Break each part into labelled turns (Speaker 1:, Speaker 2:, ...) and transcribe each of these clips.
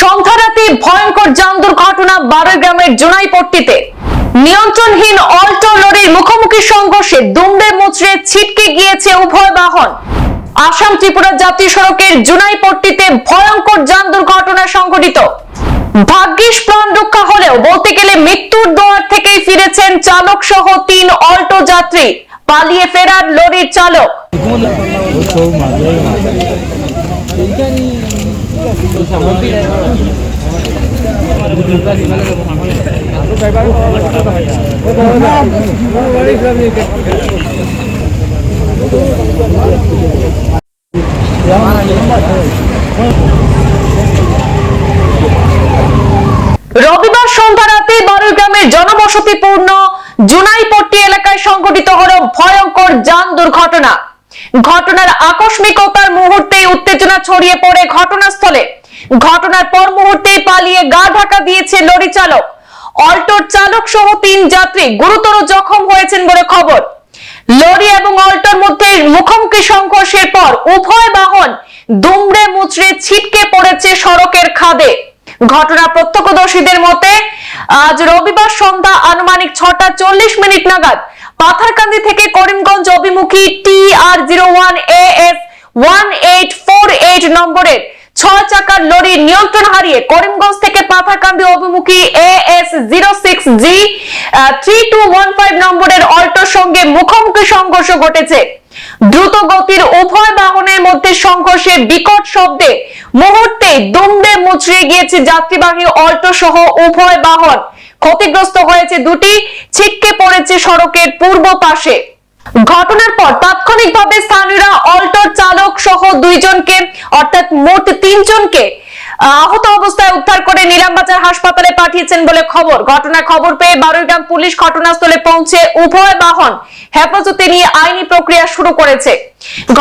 Speaker 1: সন্ধ্যা রাতে ভয়ঙ্কর যান দুর্ঘটনা বারোই গ্রামের জোনাইপট্টিতে। নিয়ন্ত্রণহীন অল্টো লরির মুখোমুখি সংঘর্ষে দুমড়ে মুচড়ে ছিটকে গিয়েছে উভয় বাহন। আসাম ত্রিপুরা জাতীয় সড়কের জুনাইপট্টিতে ভয়ঙ্কর যান দুর্ঘটনা সংঘটিত। ভাগ্যিস প্রাণ রক্ষা হলেও বলতে গেলে মৃত্যুর দোয়ার থেকেই ফিরেছেন চালক সহ তিন অল্টো যাত্রী। পালিয়ে ফেরার লরির চালক। রবিবার সন্ধ্যা রাতে বারুইগ্রামের জনবসতিপূর্ণ জুনাইপট্টি এলাকায় সংঘটিত হল ভয়ঙ্কর যান দুর্ঘটনা। ঘটনার আকস্মিকতার মুহূর্তেই উত্তেজনা ছড়িয়ে পড়ে ঘটনাস্থলে। ঘটনার পর মুহূর্তেই পালিয়ে গা ঢাকা দিয়েছে লরি চালক। অল্টোর চালক সহ তিন যাত্রী গুরুতর জখম হয়েছেন বলে খবর। লরি এবং অল্টোর মধ্যে মুখোমুখি সংঘর্ষের পর উভয় বাহন দুমড়ে মুচড়ে ছিটকে পড়েছে সড়কের খাদে। ঘটনা প্রত্যক্ষদর্শীদের মতে, আজ রবিবার সন্ধ্যা আনুমানিক ছটা চল্লিশ মিনিট নাগাদ পাথারকান্দি থেকে করিমগঞ্জ অভিমুখী T R zero one A S one eight four eight নম্বরের ছয় চাকার লরি নিয়ন্ত্রণ হারিয়ে করিমগঞ্জ থেকে পাথারকান্দি অভিমুখী A S zero six G three two one five নম্বরের অল্টোর সঙ্গে মুখোমুখি সংঘর্ষ ঘটেছে। দ্রুত গতির উভয় বাহনের মধ্যে সংঘর্ষে বিকট শব্দে মুহূর্তে দুমড়ে মুচড়ে গিয়েছে যাত্রীবাহী অল্টো সহ উভয় বাহন। ক্ষতিগ্রস্ত হয়েছে দুটি, ছিটকে পড়েছে সড়কের পূর্ব পাশে। ঘটনার পর তাৎক্ষণিকভাবে স্থানীয়রা অল্টোর চালক সহ দুইজনকে, অর্থাৎ মোট তিনজনকে আহত অবস্থায় উদ্ধার করে হাসপাতালে পাঠিয়েছেন বলে খবর। ঘটনার খবর পেয়ে বারুইগ্রাম পুলিশ ঘটনাস্থলে পৌঁছে উভয় বাহন হেফাজতে নিয়ে আইনি প্রক্রিয়া শুরু করেছে।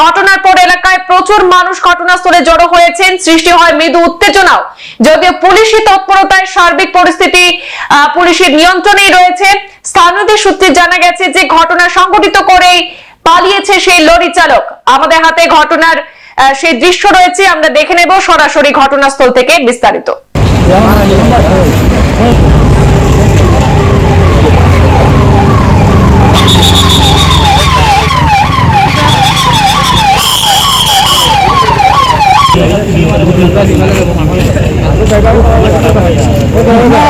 Speaker 1: ঘটনার পর এলাকায় প্রচুর মানুষ ঘটনাস্থলে জড়ো হয়েছেন, সৃষ্টি হয় মৃদু উত্তেজনাও। যদিও পুলিশি তৎপরতায় সার্বিক পরিস্থিতি পুলিশের নিয়ন্ত্রণেই রয়েছে। স্থানীয়দের সূত্রে জানা গেছে যে ঘটনা সংঘটিত করেই পালিয়েছে সেই লরি চালক। আমাদের হাতে ঘটনার সেই দৃশ্য রয়েছে, আমরা দেখে নেব সরাসরি ঘটনাস্থল থেকে বিস্তারিত। yang
Speaker 2: mana yang Terima.